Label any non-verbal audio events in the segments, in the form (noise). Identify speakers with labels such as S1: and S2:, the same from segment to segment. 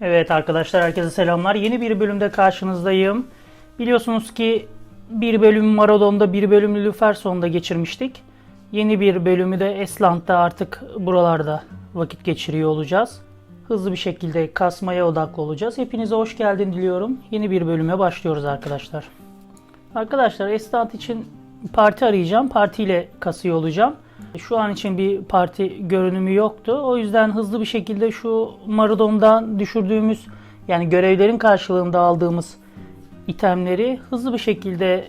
S1: Evet arkadaşlar herkese selamlar. Yeni bir bölümde karşınızdayım. Biliyorsunuz ki bir bölüm Maradon'da bir bölümü Lüferson'da geçirmiştik. Yeni bir bölümü de Esland'da artık buralarda vakit geçiriyor olacağız. Hızlı bir şekilde kasmaya odaklı olacağız. Hepinize hoş geldin diliyorum. Yeni bir bölüme başlıyoruz arkadaşlar. Arkadaşlar Esland için parti arayacağım. Partiyle kasıyor olacağım. Şu an için bir parti görünümü yoktu. O yüzden hızlı bir şekilde şu Maradon'dan düşürdüğümüz yani görevlerin karşılığında aldığımız itemleri hızlı bir şekilde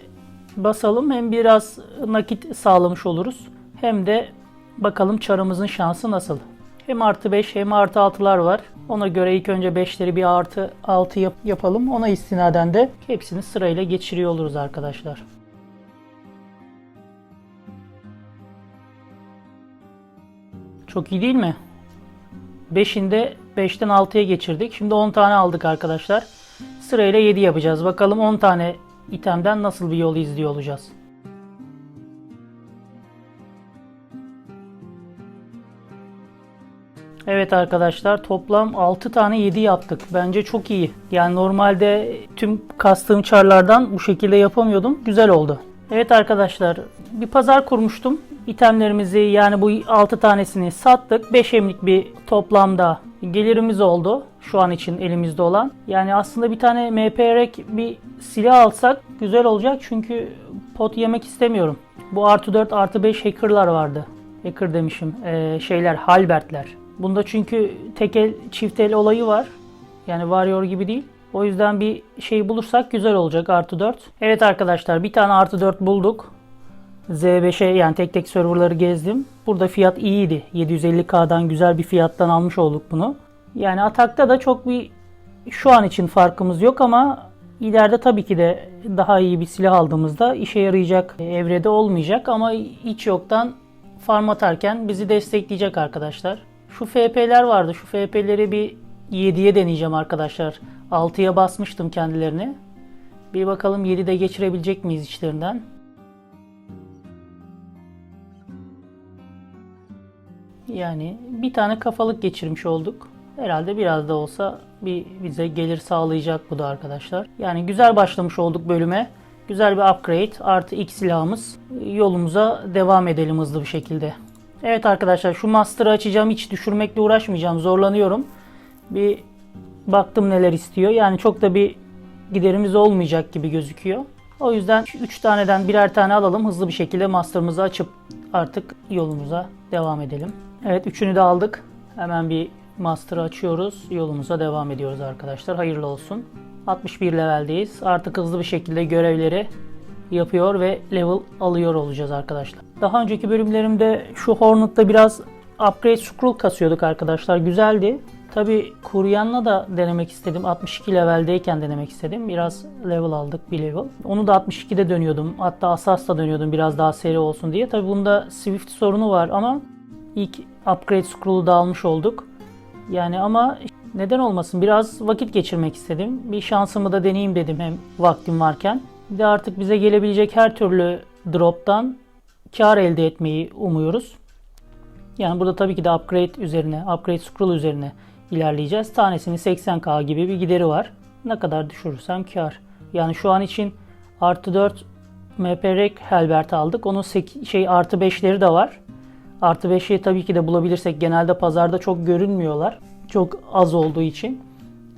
S1: basalım. Hem biraz nakit sağlamış oluruz. Hem de bakalım çarımızın şansı nasıl. Hem artı 5 hem artı 6'lar var. Ona göre ilk önce 5'leri bir artı 6 yap- yapalım. Ona istinaden de hepsini sırayla geçiriyor oluruz arkadaşlar. Çok iyi değil mi? 5'inde 5'ten 6'ya geçirdik. Şimdi 10 tane aldık arkadaşlar. Sırayla 7 yapacağız. Bakalım 10 tane itemden nasıl bir yol izliyor olacağız. Evet arkadaşlar toplam 6 tane 7 yaptık. Bence çok iyi. Yani normalde tüm kastığım çarlardan bu şekilde yapamıyordum. Güzel oldu. Evet arkadaşlar bir pazar kurmuştum. İtemlerimizi yani bu 6 tanesini sattık. 5 emlik bir toplamda gelirimiz oldu. Şu an için elimizde olan. Yani aslında bir tane MPRek bir silah alsak güzel olacak. Çünkü pot yemek istemiyorum. Bu artı 4 artı 5 hackerlar vardı. Hacker demişim. Ee, şeyler halbertler. Bunda çünkü tek el çift el olayı var. Yani Warrior gibi değil. O yüzden bir şey bulursak güzel olacak artı 4. Evet arkadaşlar bir tane artı 4 bulduk. Z5'e yani tek tek serverları gezdim. Burada fiyat iyiydi. 750K'dan güzel bir fiyattan almış olduk bunu. Yani atakta da çok bir şu an için farkımız yok ama ileride tabii ki de daha iyi bir silah aldığımızda işe yarayacak evrede olmayacak ama hiç yoktan farm atarken bizi destekleyecek arkadaşlar. Şu FP'ler vardı. Şu FP'leri bir 7'ye deneyeceğim arkadaşlar. 6'ya basmıştım kendilerini. Bir bakalım 7'de geçirebilecek miyiz içlerinden. Yani bir tane kafalık geçirmiş olduk. Herhalde biraz da olsa bir bize gelir sağlayacak bu da arkadaşlar. Yani güzel başlamış olduk bölüme. Güzel bir upgrade artı ilk silahımız. Yolumuza devam edelim hızlı bir şekilde. Evet arkadaşlar şu master'ı açacağım. Hiç düşürmekle uğraşmayacağım. Zorlanıyorum. Bir baktım neler istiyor. Yani çok da bir giderimiz olmayacak gibi gözüküyor. O yüzden 3 taneden birer tane alalım. Hızlı bir şekilde master'ımızı açıp artık yolumuza devam edelim. Evet üçünü de aldık. Hemen bir master'ı açıyoruz. Yolumuza devam ediyoruz arkadaşlar. Hayırlı olsun. 61 leveldeyiz. Artık hızlı bir şekilde görevleri yapıyor ve level alıyor olacağız arkadaşlar. Daha önceki bölümlerimde şu Hornet'ta biraz upgrade scroll kasıyorduk arkadaşlar. Güzeldi. Tabi Kuryan'la da denemek istedim. 62 leveldeyken denemek istedim. Biraz level aldık bir level. Onu da 62'de dönüyordum. Hatta Asas'ta dönüyordum biraz daha seri olsun diye. Tabi bunda Swift sorunu var ama ilk upgrade scroll'u da almış olduk. Yani ama neden olmasın biraz vakit geçirmek istedim. Bir şansımı da deneyeyim dedim hem vaktim varken. Bir de artık bize gelebilecek her türlü drop'tan kar elde etmeyi umuyoruz. Yani burada tabii ki de upgrade üzerine, upgrade scroll üzerine ilerleyeceğiz. Tanesini 80k gibi bir gideri var. Ne kadar düşürürsem kar. Yani şu an için artı 4 MPREC Helbert aldık. Onun şey artı 5'leri de var. Artı 5'i tabii ki de bulabilirsek genelde pazarda çok görünmüyorlar. Çok az olduğu için.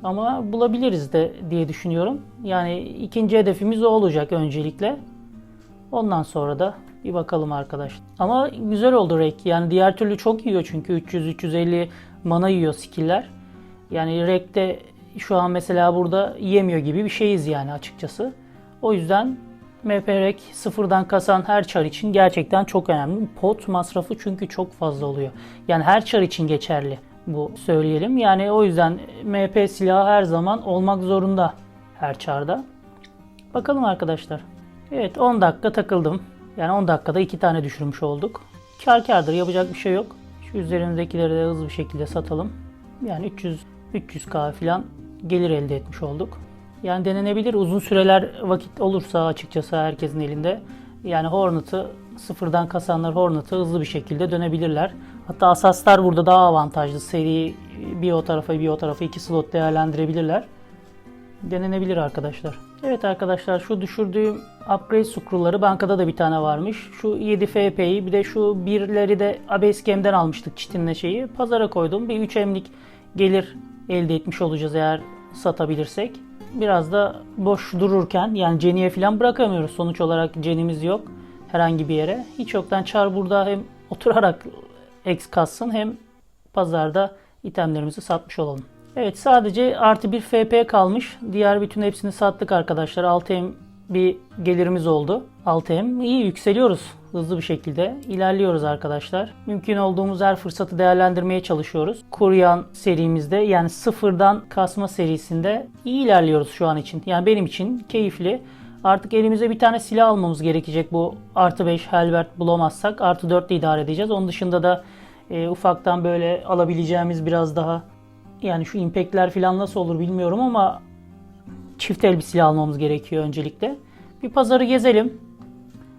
S1: Ama bulabiliriz de diye düşünüyorum. Yani ikinci hedefimiz o olacak öncelikle. Ondan sonra da bir bakalım arkadaş. Ama güzel oldu Rek. Yani diğer türlü çok yiyor çünkü 300-350 mana yiyor skiller. Yani Rek'te şu an mesela burada yemiyor gibi bir şeyiz yani açıkçası. O yüzden MP Rek sıfırdan kasan her çar için gerçekten çok önemli. Pot masrafı çünkü çok fazla oluyor. Yani her çar için geçerli bu söyleyelim. Yani o yüzden MP silahı her zaman olmak zorunda her çarda. Bakalım arkadaşlar. Evet 10 dakika takıldım. Yani 10 dakikada 2 tane düşürmüş olduk. Kar kardır yapacak bir şey yok. Şu üzerindekileri de hızlı bir şekilde satalım. Yani 300 300k falan gelir elde etmiş olduk. Yani denenebilir uzun süreler vakit olursa açıkçası herkesin elinde. Yani Hornet'ı sıfırdan kasanlar Hornet'ı hızlı bir şekilde dönebilirler. Hatta Asaslar burada daha avantajlı. Seri bir o tarafa bir o tarafa iki slot değerlendirebilirler. Denenebilir arkadaşlar. Evet arkadaşlar şu düşürdüğüm upgrade scroll'ları bankada da bir tane varmış. Şu 7 FP'yi bir de şu birleri de Abasecam'den almıştık çitinle şeyi. Pazara koydum. Bir 3M'lik gelir elde etmiş olacağız eğer satabilirsek. Biraz da boş dururken yani Jenny'e falan bırakamıyoruz. Sonuç olarak Jenny'miz yok herhangi bir yere. Hiç yoktan Char burada hem oturarak X kassın hem pazarda itemlerimizi satmış olalım. Evet sadece artı bir FP kalmış. Diğer bütün hepsini sattık arkadaşlar. 6M bir gelirimiz oldu. 6M iyi yükseliyoruz hızlı bir şekilde. ilerliyoruz arkadaşlar. Mümkün olduğumuz her fırsatı değerlendirmeye çalışıyoruz. Kuryan serimizde yani sıfırdan kasma serisinde iyi ilerliyoruz şu an için. Yani benim için keyifli. Artık elimize bir tane silah almamız gerekecek bu artı 5 Helbert bulamazsak. Artı 4 ile idare edeceğiz. Onun dışında da e, ufaktan böyle alabileceğimiz biraz daha yani şu impekler falan nasıl olur bilmiyorum ama çift el almamız gerekiyor öncelikle. Bir pazarı gezelim.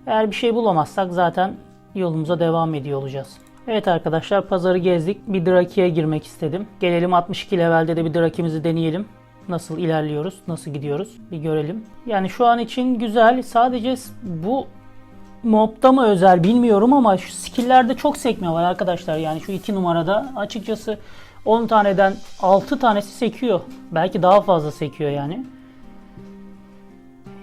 S1: Eğer bir şey bulamazsak zaten yolumuza devam ediyor olacağız. Evet arkadaşlar pazarı gezdik. Bir Draki'ye girmek istedim. Gelelim 62 levelde de bir Draki'mizi deneyelim. Nasıl ilerliyoruz, nasıl gidiyoruz bir görelim. Yani şu an için güzel. Sadece bu mobda mı özel bilmiyorum ama şu skill'lerde çok sekme var arkadaşlar. Yani şu iki numarada açıkçası 10 taneden 6 tanesi sekiyor. Belki daha fazla sekiyor yani.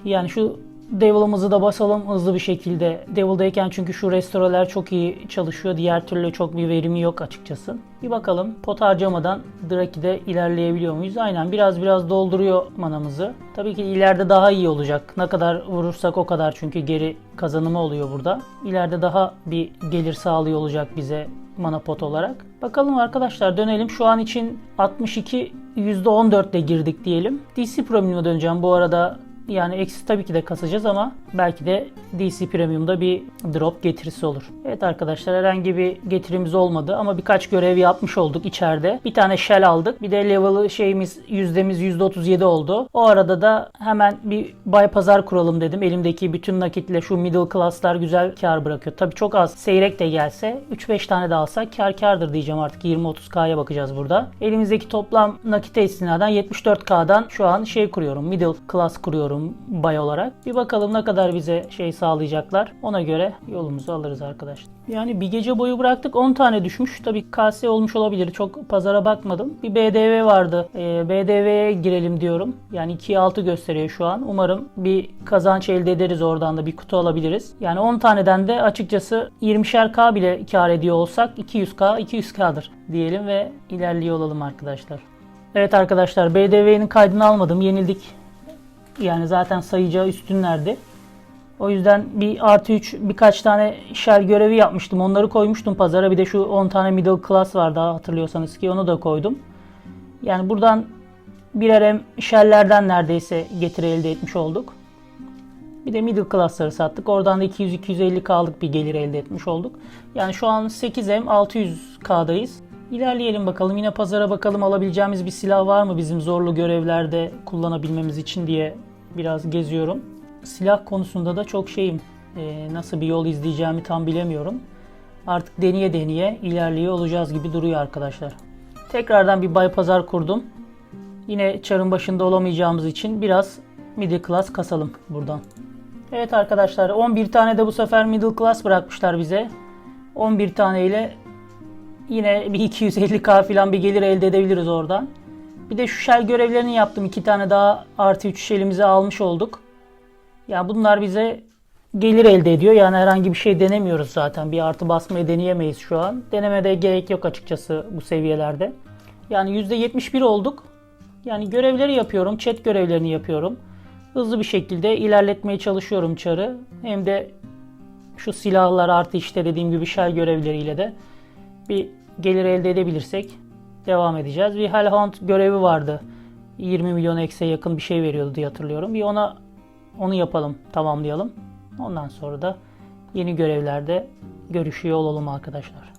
S1: Yani şu Devil'ımızı da basalım hızlı bir şekilde. Devil'dayken çünkü şu restoreler çok iyi çalışıyor. Diğer türlü çok bir verimi yok açıkçası. Bir bakalım pot harcamadan Draki'de ilerleyebiliyor muyuz? Aynen biraz biraz dolduruyor manamızı. Tabii ki ileride daha iyi olacak. Ne kadar vurursak o kadar çünkü geri kazanımı oluyor burada. İleride daha bir gelir sağlıyor olacak bize mana pot olarak. Bakalım arkadaşlar dönelim. Şu an için 62 %14 ile girdik diyelim. DC Premium'a döneceğim. Bu arada yani eksi tabii ki de kasacağız ama belki de DC Premium'da bir drop getirisi olur. Evet arkadaşlar herhangi bir getirimiz olmadı ama birkaç görev yapmış olduk içeride. Bir tane shell aldık. Bir de level şeyimiz yüzdemiz %37 oldu. O arada da hemen bir buy pazar kuralım dedim. Elimdeki bütün nakitle şu middle class'lar güzel kar bırakıyor. Tabii çok az seyrek de gelse 3-5 tane de alsak kar kardır diyeceğim artık 20-30K'ya bakacağız burada. Elimizdeki toplam nakite istinaden 74K'dan şu an şey kuruyorum. Middle class kuruyorum bay olarak. Bir bakalım ne kadar bize şey sağlayacaklar. Ona göre yolumuzu alırız arkadaşlar. Yani bir gece boyu bıraktık 10 tane düşmüş. Tabii KS olmuş olabilir. Çok pazara bakmadım. Bir BDV vardı. Ee, BDV'ye girelim diyorum. Yani 2'ye 6 gösteriyor şu an. Umarım bir kazanç elde ederiz oradan da bir kutu alabiliriz. Yani 10 taneden de açıkçası 20'şer K bile kar ediyor olsak 200K 200K'dır diyelim ve ilerliyor olalım arkadaşlar. Evet arkadaşlar BDV'nin kaydını almadım. Yenildik yani zaten sayacağı üstünlerdi. O yüzden bir artı 3 birkaç tane shell görevi yapmıştım. Onları koymuştum pazara. Bir de şu 10 tane middle class var daha hatırlıyorsanız ki onu da koydum. Yani buradan birer hem shell'lerden neredeyse getiri elde etmiş olduk. Bir de middle class'ları sattık. Oradan da 200-250 kaldık bir gelir elde etmiş olduk. Yani şu an 8M 600K'dayız. İlerleyelim bakalım. Yine pazara bakalım alabileceğimiz bir silah var mı bizim zorlu görevlerde kullanabilmemiz için diye biraz geziyorum. Silah konusunda da çok şeyim. Ee, nasıl bir yol izleyeceğimi tam bilemiyorum. Artık deneye deneye ilerliyor olacağız gibi duruyor arkadaşlar. Tekrardan bir bay pazar kurdum. Yine çarın başında olamayacağımız için biraz middle class kasalım buradan. Evet arkadaşlar 11 tane de bu sefer middle class bırakmışlar bize. 11 tane ile Yine bir 250k falan bir gelir elde edebiliriz oradan. Bir de şu shell görevlerini yaptım. iki tane daha artı 3 shell'imizi almış olduk. Ya bunlar bize gelir elde ediyor. Yani herhangi bir şey denemiyoruz zaten. Bir artı basmayı deneyemeyiz şu an. Denemede gerek yok açıkçası bu seviyelerde. Yani %71 olduk. Yani görevleri yapıyorum. Chat görevlerini yapıyorum. Hızlı bir şekilde ilerletmeye çalışıyorum çarı. Hem de şu silahlar artı işte dediğim gibi shell görevleriyle de bir gelir elde edebilirsek devam edeceğiz. Bir Hellhound görevi vardı. 20 milyon ekse yakın bir şey veriyordu diye hatırlıyorum. Bir ona onu yapalım, tamamlayalım. Ondan sonra da yeni görevlerde görüşüyor olalım arkadaşlar.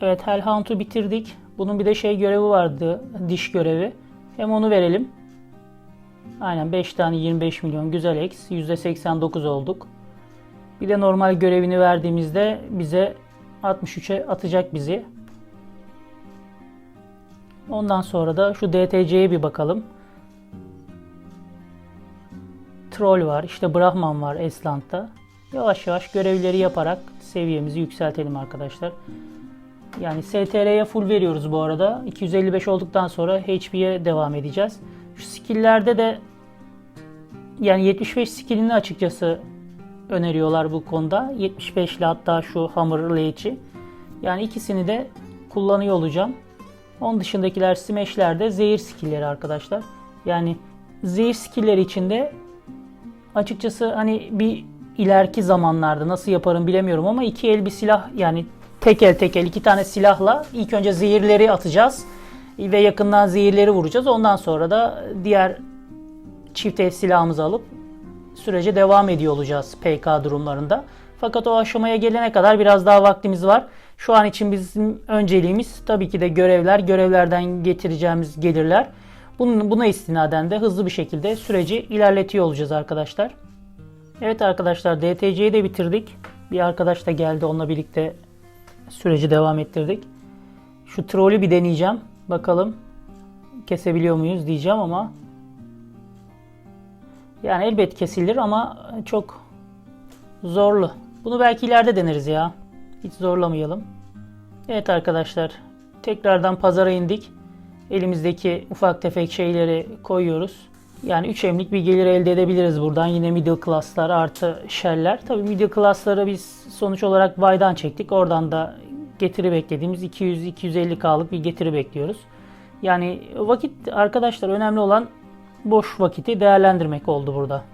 S1: Evet Hellhound'u bitirdik. Bunun bir de şey görevi vardı. Diş görevi. Hem onu verelim. Aynen 5 tane 25 milyon güzel eks. %89 olduk. Bir de normal görevini verdiğimizde bize 63'e atacak bizi. Ondan sonra da şu DTC'ye bir bakalım. Troll var, işte Brahman var Esland'da. Yavaş yavaş görevleri yaparak seviyemizi yükseltelim arkadaşlar. Yani STR'ye full veriyoruz bu arada. 255 olduktan sonra HP'ye devam edeceğiz. Şu skill'lerde de yani 75 skill'ini açıkçası öneriyorlar bu konuda. 75 ile hatta şu Hammer Lage'i. Yani ikisini de kullanıyor olacağım. Onun dışındakiler smash'lerde zehir skill'leri arkadaşlar. Yani zehir skill'leri içinde açıkçası hani bir ileriki zamanlarda nasıl yaparım bilemiyorum ama iki el bir silah yani tek el tek el iki tane silahla ilk önce zehirleri atacağız ve yakından zehirleri vuracağız. Ondan sonra da diğer çift el silahımızı alıp sürece devam ediyor olacağız PK durumlarında. Fakat o aşamaya gelene kadar biraz daha vaktimiz var. Şu an için bizim önceliğimiz tabii ki de görevler, görevlerden getireceğimiz gelirler. Bunun, buna istinaden de hızlı bir şekilde süreci ilerletiyor olacağız arkadaşlar. Evet arkadaşlar DTC'yi de bitirdik. Bir arkadaş da geldi onunla birlikte süreci devam ettirdik. Şu trolü bir deneyeceğim. Bakalım kesebiliyor muyuz diyeceğim ama yani elbet kesilir ama çok zorlu. Bunu belki ileride deneriz ya. Hiç zorlamayalım. Evet arkadaşlar tekrardan pazara indik. Elimizdeki ufak tefek şeyleri koyuyoruz. Yani 3 emlik bir gelir elde edebiliriz buradan. Yine middle class'lar artı shell'ler. Tabii middle class'ları biz sonuç olarak Vay'dan çektik. Oradan da getiri beklediğimiz 200-250k'lık bir getiri bekliyoruz. Yani vakit arkadaşlar önemli olan boş vakiti değerlendirmek oldu burada.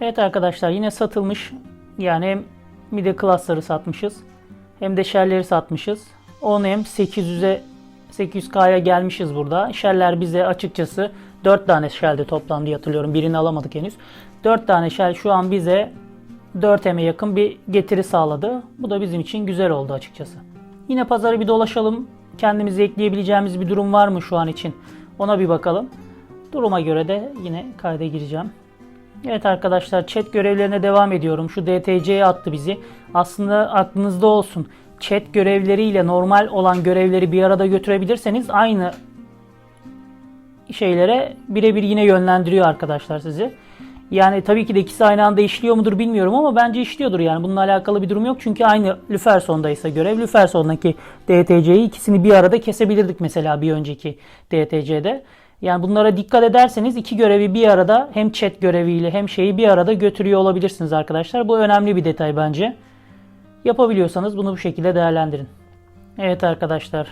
S1: Evet arkadaşlar yine satılmış. Yani middle class'ları satmışız. Hem de shell'leri satmışız. 10 hem 800'e 800K'ya gelmişiz burada. Shell'ler bize açıkçası 4 tane shell'de toplam diye hatırlıyorum. Birini alamadık henüz. 4 tane shell şu an bize 4 M'e yakın bir getiri sağladı. Bu da bizim için güzel oldu açıkçası. Yine pazarı bir dolaşalım. Kendimizi ekleyebileceğimiz bir durum var mı şu an için? Ona bir bakalım. Duruma göre de yine kayda gireceğim. Evet arkadaşlar chat görevlerine devam ediyorum. Şu DTC'ye attı bizi. Aslında aklınızda olsun. Chat görevleriyle normal olan görevleri bir arada götürebilirseniz aynı şeylere birebir yine yönlendiriyor arkadaşlar sizi. Yani tabii ki de ikisi aynı anda işliyor mudur bilmiyorum ama bence işliyordur yani. Bununla alakalı bir durum yok. Çünkü aynı Lüferson'daysa görev. Lüferson'daki DTC'yi ikisini bir arada kesebilirdik mesela bir önceki DTC'de. Yani bunlara dikkat ederseniz iki görevi bir arada hem chat göreviyle hem şeyi bir arada götürüyor olabilirsiniz arkadaşlar. Bu önemli bir detay bence. Yapabiliyorsanız bunu bu şekilde değerlendirin. Evet arkadaşlar.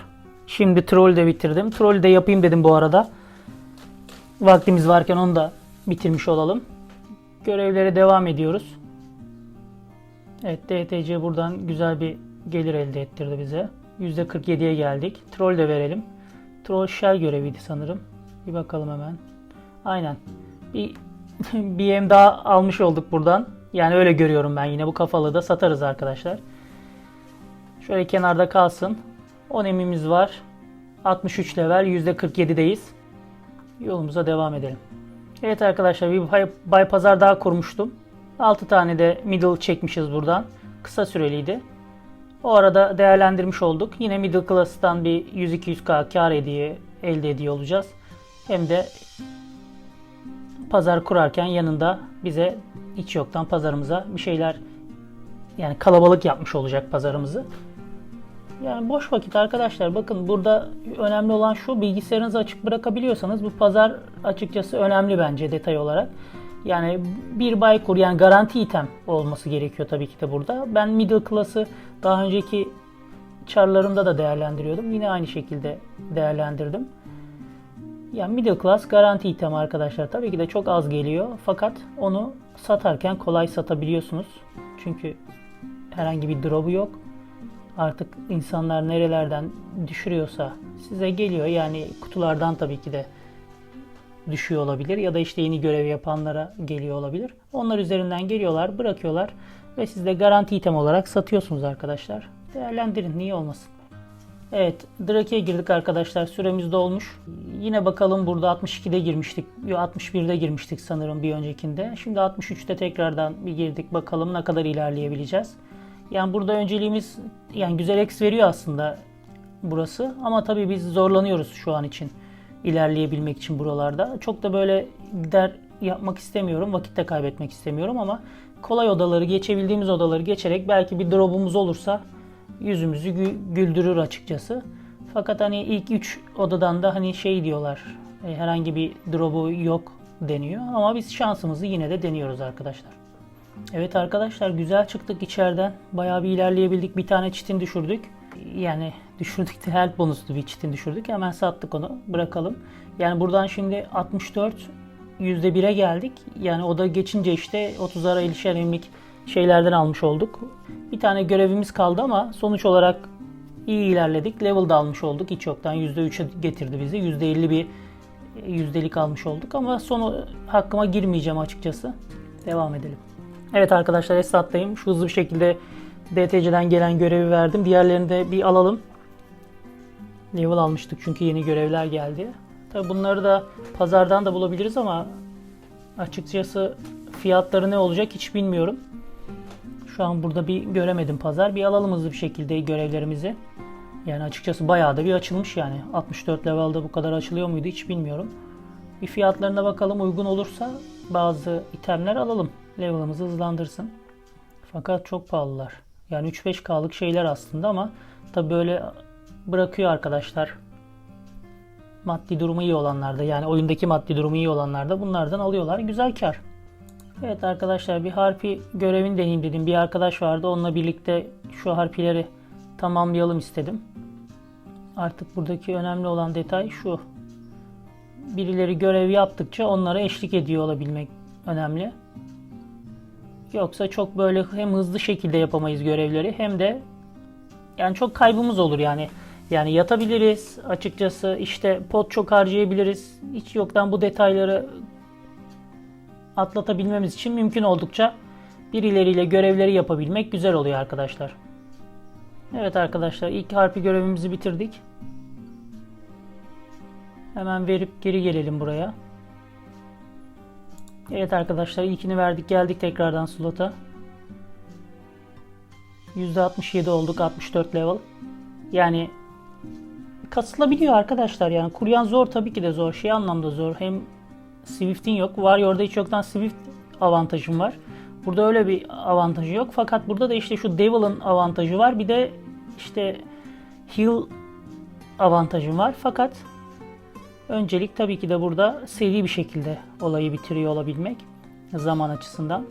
S1: Şimdi troll de bitirdim. Troll de yapayım dedim bu arada. Vaktimiz varken onu da bitirmiş olalım. Görevlere devam ediyoruz. Evet DTC buradan güzel bir gelir elde ettirdi bize. %47'ye geldik. Troll de verelim. Troll shell göreviydi sanırım. Bir bakalım hemen. Aynen. Bir (laughs) BM daha almış olduk buradan. Yani öyle görüyorum ben yine bu kafalı da satarız arkadaşlar. Şöyle kenarda kalsın. 10 emimiz var. 63 level %47'deyiz. Yolumuza devam edelim. Evet arkadaşlar bir bay, bay pazar daha kurmuştum. 6 tane de middle çekmişiz buradan. Kısa süreliydi. O arada değerlendirmiş olduk. Yine middle class'tan bir 100-200k kar ediyor, elde ediyor olacağız. Hem de pazar kurarken yanında bize hiç yoktan pazarımıza bir şeyler yani kalabalık yapmış olacak pazarımızı. Yani boş vakit arkadaşlar bakın burada önemli olan şu bilgisayarınızı açık bırakabiliyorsanız bu pazar açıkçası önemli bence detay olarak. Yani bir buy kur yani garanti item olması gerekiyor tabii ki de burada. Ben middle class'ı daha önceki çarlarımda da değerlendiriyordum. Yine aynı şekilde değerlendirdim. Yani middle class garanti item arkadaşlar. Tabii ki de çok az geliyor. Fakat onu satarken kolay satabiliyorsunuz. Çünkü herhangi bir drop'u yok. Artık insanlar nerelerden düşürüyorsa size geliyor. Yani kutulardan tabii ki de düşüyor olabilir ya da işte yeni görev yapanlara geliyor olabilir. Onlar üzerinden geliyorlar, bırakıyorlar ve siz de garanti item olarak satıyorsunuz arkadaşlar. Değerlendirin, niye olmasın. Evet, Drake'ye girdik arkadaşlar. Süremiz dolmuş. Yine bakalım burada 62'de girmiştik. Yo 61'de girmiştik sanırım bir öncekinde. Şimdi 63'te tekrardan bir girdik. Bakalım ne kadar ilerleyebileceğiz. Yani burada önceliğimiz yani güzel X veriyor aslında burası. Ama tabii biz zorlanıyoruz şu an için. ilerleyebilmek için buralarda. Çok da böyle gider yapmak istemiyorum. Vakit de kaybetmek istemiyorum ama kolay odaları geçebildiğimiz odaları geçerek belki bir drop'umuz olursa yüzümüzü gü- güldürür açıkçası. Fakat hani ilk 3 odadan da hani şey diyorlar. e, herhangi bir drop'u yok deniyor ama biz şansımızı yine de deniyoruz arkadaşlar. Evet arkadaşlar güzel çıktık içeriden. Bayağı bir ilerleyebildik. Bir tane çitin düşürdük. Yani (laughs) düşürdük de help bonuslu bir çitin düşürdük. Hemen sattık onu. Bırakalım. Yani buradan şimdi 64 %1'e geldik. Yani o da geçince işte 30'lara 50'şer emlik şeylerden almış olduk. Bir tane görevimiz kaldı ama sonuç olarak iyi ilerledik. Level da almış olduk. Hiç yoktan %3'e getirdi bizi. %50 bir yüzdelik almış olduk ama sonu hakkıma girmeyeceğim açıkçası. Devam edelim. Evet arkadaşlar Esat'tayım. Şu hızlı bir şekilde DTC'den gelen görevi verdim. Diğerlerini de bir alalım. Level almıştık çünkü yeni görevler geldi. Tabi bunları da pazardan da bulabiliriz ama açıkçası fiyatları ne olacak hiç bilmiyorum. Şu an burada bir göremedim pazar. Bir alalım hızlı bir şekilde görevlerimizi. Yani açıkçası bayağı da bir açılmış yani. 64 levelde bu kadar açılıyor muydu hiç bilmiyorum. Bir fiyatlarına bakalım uygun olursa bazı itemler alalım. Level'ımızı hızlandırsın. Fakat çok pahalılar. Yani 3-5K'lık şeyler aslında ama tabi böyle bırakıyor arkadaşlar. Maddi durumu iyi olanlarda yani oyundaki maddi durumu iyi olanlarda bunlardan alıyorlar. Güzel kar. Evet arkadaşlar bir harpi görevini deneyeyim dedim. Bir arkadaş vardı onunla birlikte şu harpileri tamamlayalım istedim. Artık buradaki önemli olan detay şu. Birileri görev yaptıkça onlara eşlik ediyor olabilmek önemli. Yoksa çok böyle hem hızlı şekilde yapamayız görevleri hem de yani çok kaybımız olur yani. Yani yatabiliriz açıkçası işte pot çok harcayabiliriz. Hiç yoktan bu detayları atlatabilmemiz için mümkün oldukça birileriyle görevleri yapabilmek güzel oluyor arkadaşlar. Evet arkadaşlar ilk harfi görevimizi bitirdik. Hemen verip geri gelelim buraya. Evet arkadaşlar ilkini verdik geldik tekrardan slota. %67 olduk 64 level. Yani kasılabiliyor arkadaşlar yani kuryan zor tabii ki de zor şey anlamda zor. Hem Swift'in yok. Warrior'da hiç yoktan Swift avantajım var. Burada öyle bir avantajı yok. Fakat burada da işte şu Devil'ın avantajı var. Bir de işte Heal avantajım var. Fakat öncelik tabii ki de burada seri bir şekilde olayı bitiriyor olabilmek zaman açısından.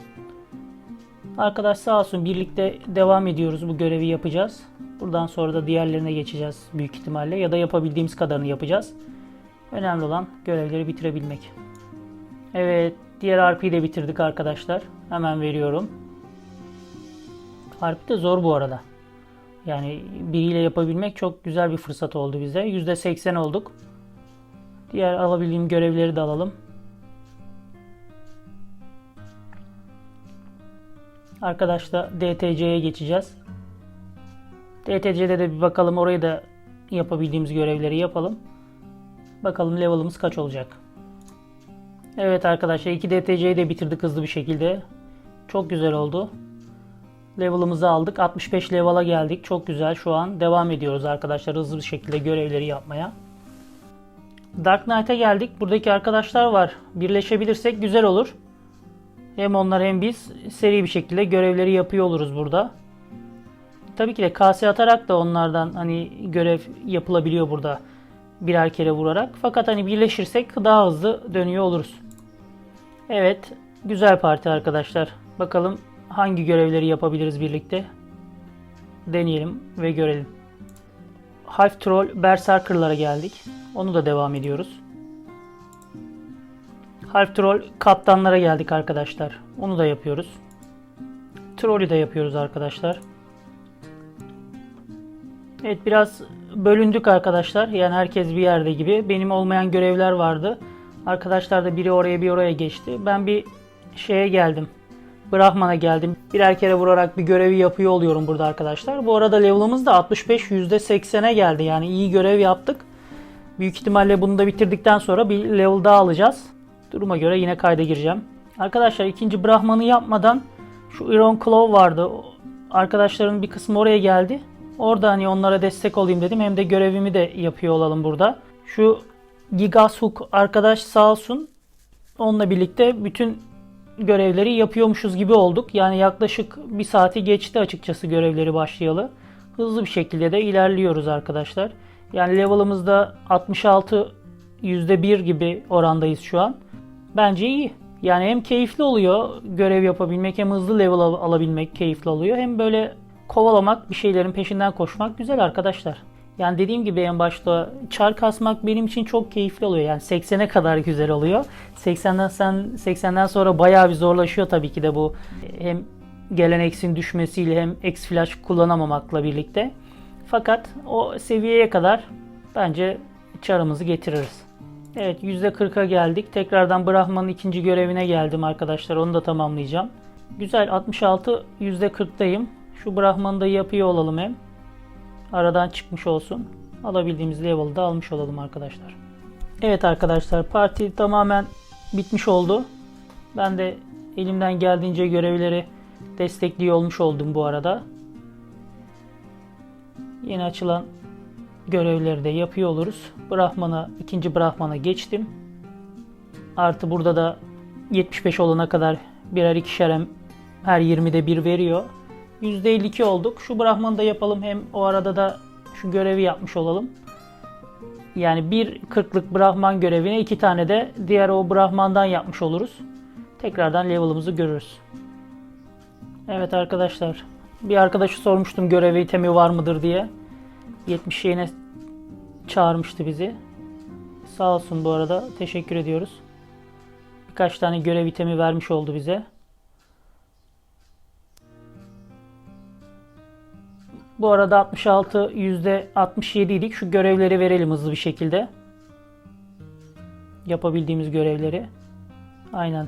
S1: Arkadaş sağ olsun birlikte devam ediyoruz. Bu görevi yapacağız. Buradan sonra da diğerlerine geçeceğiz büyük ihtimalle ya da yapabildiğimiz kadarını yapacağız. Önemli olan görevleri bitirebilmek. Evet, diğer RP'yi de bitirdik arkadaşlar. Hemen veriyorum. RP de zor bu arada. Yani biriyle yapabilmek çok güzel bir fırsat oldu bize. %80 olduk. Diğer alabildiğim görevleri de alalım. Arkadaşla DTC'ye geçeceğiz. DTC'de de bir bakalım orayı da yapabildiğimiz görevleri yapalım. Bakalım level'ımız kaç olacak. Evet arkadaşlar 2 DTC'yi de bitirdik hızlı bir şekilde. Çok güzel oldu. Level'ımızı aldık. 65 level'a geldik. Çok güzel. Şu an devam ediyoruz arkadaşlar hızlı bir şekilde görevleri yapmaya. Dark Knight'a geldik. Buradaki arkadaşlar var. Birleşebilirsek güzel olur. Hem onlar hem biz seri bir şekilde görevleri yapıyor oluruz burada. Tabii ki de kase atarak da onlardan hani görev yapılabiliyor burada birer kere vurarak. Fakat hani birleşirsek daha hızlı dönüyor oluruz. Evet, güzel parti arkadaşlar. Bakalım hangi görevleri yapabiliriz birlikte. Deneyelim ve görelim. Half Troll Berserker'lara geldik. Onu da devam ediyoruz. Half Troll kaptanlara geldik arkadaşlar. Onu da yapıyoruz. Troll'ü de yapıyoruz arkadaşlar. Evet biraz bölündük arkadaşlar. Yani herkes bir yerde gibi. Benim olmayan görevler vardı. Arkadaşlar da biri oraya bir oraya geçti. Ben bir şeye geldim. Brahman'a geldim. Birer kere vurarak bir görevi yapıyor oluyorum burada arkadaşlar. Bu arada level'ımız da 65 %80'e geldi. Yani iyi görev yaptık. Büyük ihtimalle bunu da bitirdikten sonra bir level daha alacağız. Duruma göre yine kayda gireceğim. Arkadaşlar ikinci Brahman'ı yapmadan şu Iron Claw vardı. Arkadaşların bir kısmı oraya geldi. Orada hani onlara destek olayım dedim. Hem de görevimi de yapıyor olalım burada. Şu Gigashook arkadaş sağ olsun onunla birlikte bütün görevleri yapıyormuşuz gibi olduk. Yani yaklaşık bir saati geçti açıkçası görevleri başlayalı. Hızlı bir şekilde de ilerliyoruz arkadaşlar. Yani level'ımızda 66 %1 gibi orandayız şu an. Bence iyi. Yani hem keyifli oluyor görev yapabilmek hem hızlı level al- alabilmek keyifli oluyor. Hem böyle kovalamak, bir şeylerin peşinden koşmak güzel arkadaşlar. Yani dediğim gibi en başta çar kasmak benim için çok keyifli oluyor. Yani 80'e kadar güzel oluyor. 80'den sen 80'den sonra bayağı bir zorlaşıyor tabii ki de bu. Hem gelen eksin düşmesiyle hem X flash kullanamamakla birlikte. Fakat o seviyeye kadar bence çarımızı getiririz. Evet %40'a geldik. Tekrardan Brahman'ın ikinci görevine geldim arkadaşlar. Onu da tamamlayacağım. Güzel 66 %40'dayım. Şu Brahman'ı da yapıyor olalım hem. Aradan çıkmış olsun. Alabildiğimiz level'ı da almış olalım arkadaşlar. Evet arkadaşlar parti tamamen bitmiş oldu. Ben de elimden geldiğince görevleri destekliyor olmuş oldum bu arada. Yeni açılan görevleri de yapıyor oluruz. Brahman'a, ikinci Brahman'a geçtim. Artı burada da 75 olana kadar birer ikişer hem her 20'de bir veriyor. %52 olduk. Şu Brahman'ı da yapalım. Hem o arada da şu görevi yapmış olalım. Yani bir 40'lık Brahman görevine iki tane de diğer o Brahman'dan yapmış oluruz. Tekrardan level'ımızı görürüz. Evet arkadaşlar. Bir arkadaşı sormuştum görev itemi var mıdır diye. 70 şeyine çağırmıştı bizi. Sağ olsun bu arada. Teşekkür ediyoruz. Birkaç tane görev itemi vermiş oldu bize. Bu arada 66 %67 idik. Şu görevleri verelim hızlı bir şekilde. Yapabildiğimiz görevleri. Aynen.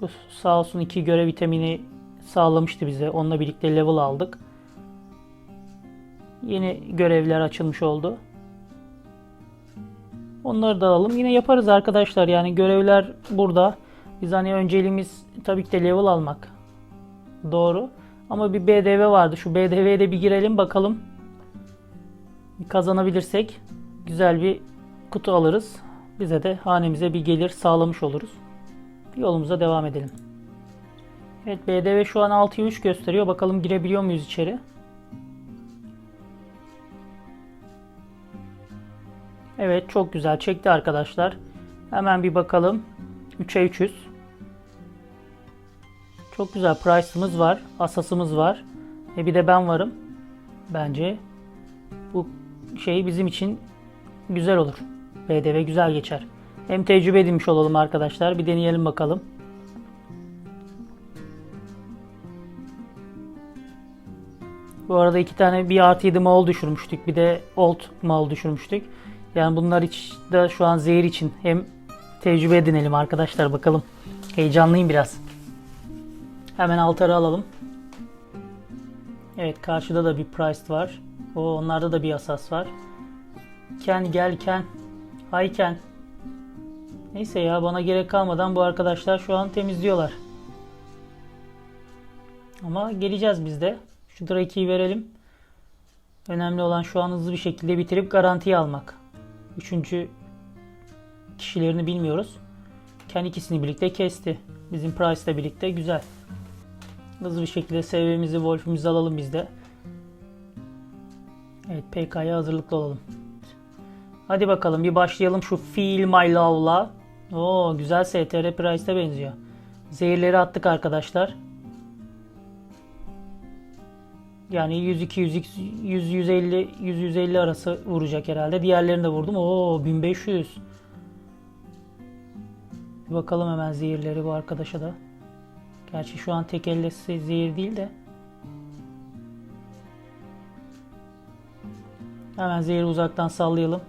S1: Bu sağ olsun iki görev vitamini sağlamıştı bize. Onunla birlikte level aldık. Yeni görevler açılmış oldu. Onları da alalım. Yine yaparız arkadaşlar. Yani görevler burada. Biz hani önceliğimiz tabii ki de level almak. Doğru. Ama bir BDV vardı. Şu BDV'ye de bir girelim bakalım. Kazanabilirsek güzel bir kutu alırız. Bize de hanemize bir gelir sağlamış oluruz. Yolumuza devam edelim. Evet BDV şu an 6'ya 3 gösteriyor. Bakalım girebiliyor muyuz içeri? Evet çok güzel çekti arkadaşlar. Hemen bir bakalım. 3'e 300. Çok güzel price'ımız var. Asasımız var. E bir de ben varım. Bence bu şey bizim için güzel olur. BDV güzel geçer. Hem tecrübe edinmiş olalım arkadaşlar. Bir deneyelim bakalım. Bu arada iki tane bir artı 7 mal düşürmüştük. Bir de old mal düşürmüştük. Yani bunlar hiç de şu an zehir için hem tecrübe edinelim arkadaşlar bakalım. Heyecanlıyım biraz. Hemen altarı alalım. Evet karşıda da bir price var. O onlarda da bir asas var. Ken gel Ken. Hay Ken. Neyse ya bana gerek kalmadan bu arkadaşlar şu an temizliyorlar. Ama geleceğiz biz de. Şu Drake'i verelim. Önemli olan şu an hızlı bir şekilde bitirip garantiye almak. Üçüncü kişilerini bilmiyoruz. Ken ikisini birlikte kesti. Bizim Price ile birlikte güzel. Hızlı bir şekilde SV'mizi, Wolf'imizi alalım biz de. Evet PK'ya hazırlıklı olalım. Hadi bakalım bir başlayalım şu Feel My Love'la. Oo güzel STR Price'e benziyor. Zehirleri attık arkadaşlar. Yani 102 100 100 150 100 150 arası vuracak herhalde. Diğerlerini de vurdum. Oo 1500. Bir bakalım hemen zehirleri bu arkadaşa da. Gerçi şu an tek zehir değil de. Hemen zehri uzaktan sallayalım.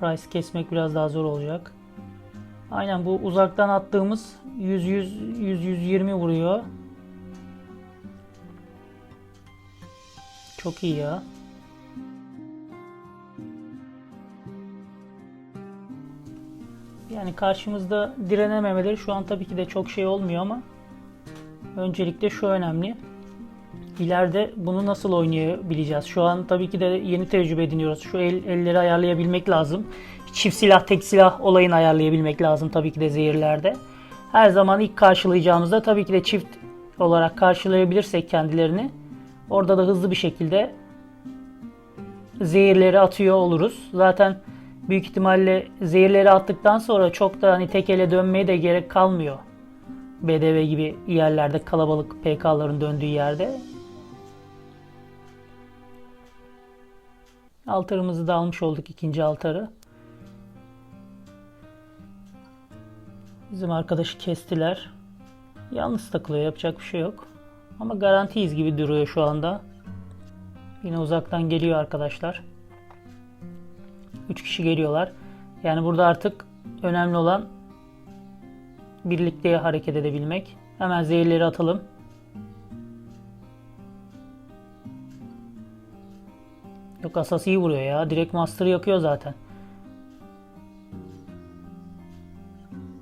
S1: Price kesmek biraz daha zor olacak. Aynen bu uzaktan attığımız 100 100 100 120 vuruyor. Çok iyi ya. Yani karşımızda direnememeleri şu an tabii ki de çok şey olmuyor ama öncelikle şu önemli. ileride bunu nasıl oynayabileceğiz? Şu an tabii ki de yeni tecrübe ediniyoruz. Şu el, elleri ayarlayabilmek lazım. Çift silah tek silah olayını ayarlayabilmek lazım tabii ki de zehirlerde. Her zaman ilk karşılayacağımızda tabii ki de çift olarak karşılayabilirsek kendilerini orada da hızlı bir şekilde zehirleri atıyor oluruz. Zaten büyük ihtimalle zehirleri attıktan sonra çok da hani tek ele dönmeye de gerek kalmıyor. BDV gibi yerlerde kalabalık PK'ların döndüğü yerde. Altarımızı da almış olduk ikinci altarı. Bizim arkadaşı kestiler. Yalnız takılıyor yapacak bir şey yok. Ama garantiyiz gibi duruyor şu anda. Yine uzaktan geliyor arkadaşlar. 3 kişi geliyorlar. Yani burada artık önemli olan birlikte hareket edebilmek. Hemen zehirleri atalım. Yok asas iyi vuruyor ya. Direkt master yakıyor zaten.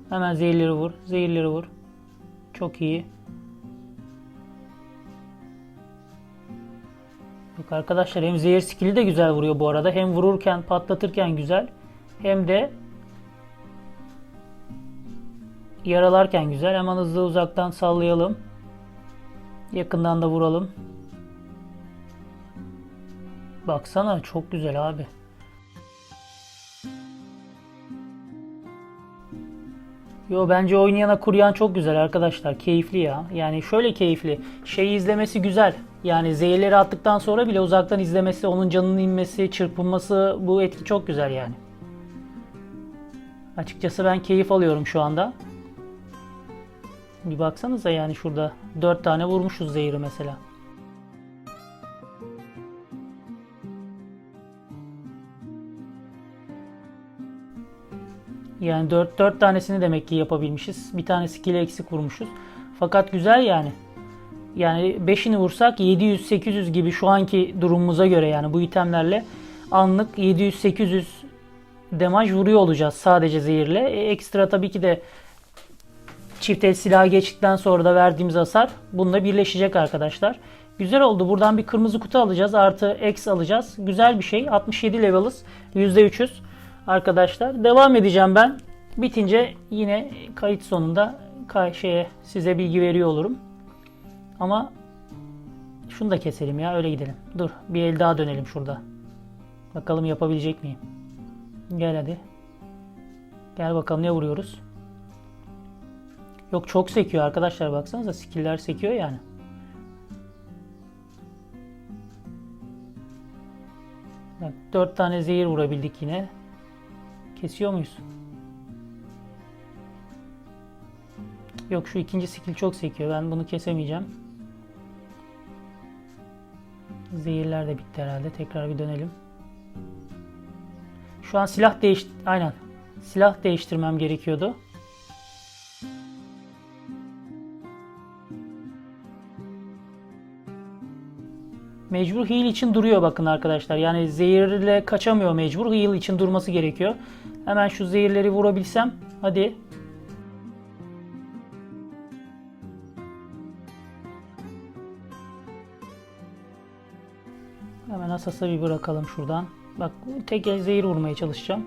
S1: Hemen zehirleri vur. Zehirleri vur. Çok iyi. Yok arkadaşlar hem zehir skill'i de güzel vuruyor bu arada. Hem vururken patlatırken güzel. Hem de yaralarken güzel. Hemen hızlı uzaktan sallayalım. Yakından da vuralım. Baksana çok güzel abi. Yo bence oynayana kuryan çok güzel arkadaşlar. Keyifli ya. Yani şöyle keyifli. Şeyi izlemesi güzel. Yani zehirleri attıktan sonra bile uzaktan izlemesi, onun canının inmesi, çırpınması bu etki çok güzel yani. Açıkçası ben keyif alıyorum şu anda. Bir baksanıza yani şurada 4 tane vurmuşuz zehiri mesela. Yani 4 4 tanesini demek ki yapabilmişiz. Bir tane skill eksik vurmuşuz. Fakat güzel yani. Yani 5'ini vursak 700-800 gibi şu anki durumumuza göre yani bu itemlerle anlık 700-800 damaj vuruyor olacağız sadece zehirle. E, ekstra tabii ki de çift el silahı geçtikten sonra da verdiğimiz hasar bununla birleşecek arkadaşlar. Güzel oldu. Buradan bir kırmızı kutu alacağız. Artı X alacağız. Güzel bir şey. 67 level'ız. %300 arkadaşlar. Devam edeceğim ben. Bitince yine kayıt sonunda şeye size bilgi veriyor olurum. Ama şunu da keselim ya öyle gidelim. Dur bir el daha dönelim şurada. Bakalım yapabilecek miyim? Gel hadi. Gel bakalım ne vuruyoruz. Yok çok sekiyor arkadaşlar baksanıza skill'ler sekiyor yani. Bak 4 tane zehir vurabildik yine. Kesiyor muyuz? Yok şu ikinci skill çok sekiyor. Ben bunu kesemeyeceğim. Zehirler de bitti herhalde. Tekrar bir dönelim. Şu an silah değiş... Aynen. Silah değiştirmem gerekiyordu. Mecbur heal için duruyor bakın arkadaşlar. Yani zehirle kaçamıyor mecbur. Heal için durması gerekiyor. Hemen şu zehirleri vurabilsem. Hadi. Asasa bir bırakalım şuradan. Bak tek el zehir vurmaya çalışacağım.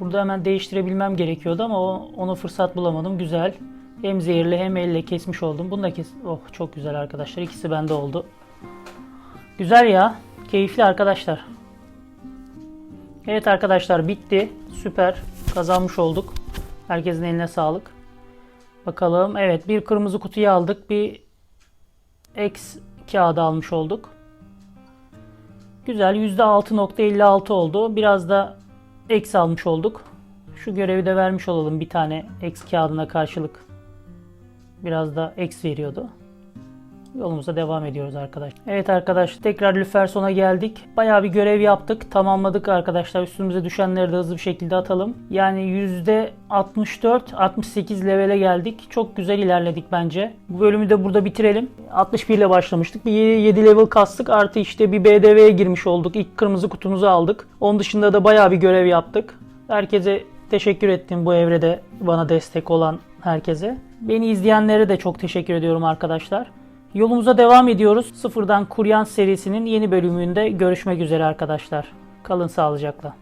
S1: Burada hemen değiştirebilmem gerekiyordu ama o, onu fırsat bulamadım. Güzel. Hem zehirle hem elle kesmiş oldum. Bunu da kes... Oh çok güzel arkadaşlar. İkisi bende oldu. Güzel ya. Keyifli arkadaşlar. Evet arkadaşlar bitti. Süper. Kazanmış olduk. Herkesin eline sağlık. Bakalım. Evet bir kırmızı kutuyu aldık. Bir X kağıdı almış olduk. Güzel %6.56 oldu. Biraz da X almış olduk. Şu görevi de vermiş olalım bir tane X kağıdına karşılık. Biraz da X veriyordu. Yolumuza devam ediyoruz arkadaşlar. Evet arkadaşlar tekrar Lüferson'a geldik. Bayağı bir görev yaptık. Tamamladık arkadaşlar. Üstümüze düşenleri de hızlı bir şekilde atalım. Yani %64-68 levele geldik. Çok güzel ilerledik bence. Bu bölümü de burada bitirelim. 61 ile başlamıştık. Bir 7 level kastık. Artı işte bir BDV'ye girmiş olduk. İlk kırmızı kutumuzu aldık. Onun dışında da bayağı bir görev yaptık. Herkese teşekkür ettim bu evrede bana destek olan herkese. Beni izleyenlere de çok teşekkür ediyorum arkadaşlar. Yolumuza devam ediyoruz. Sıfırdan Kuryan serisinin yeni bölümünde görüşmek üzere arkadaşlar. Kalın sağlıcakla.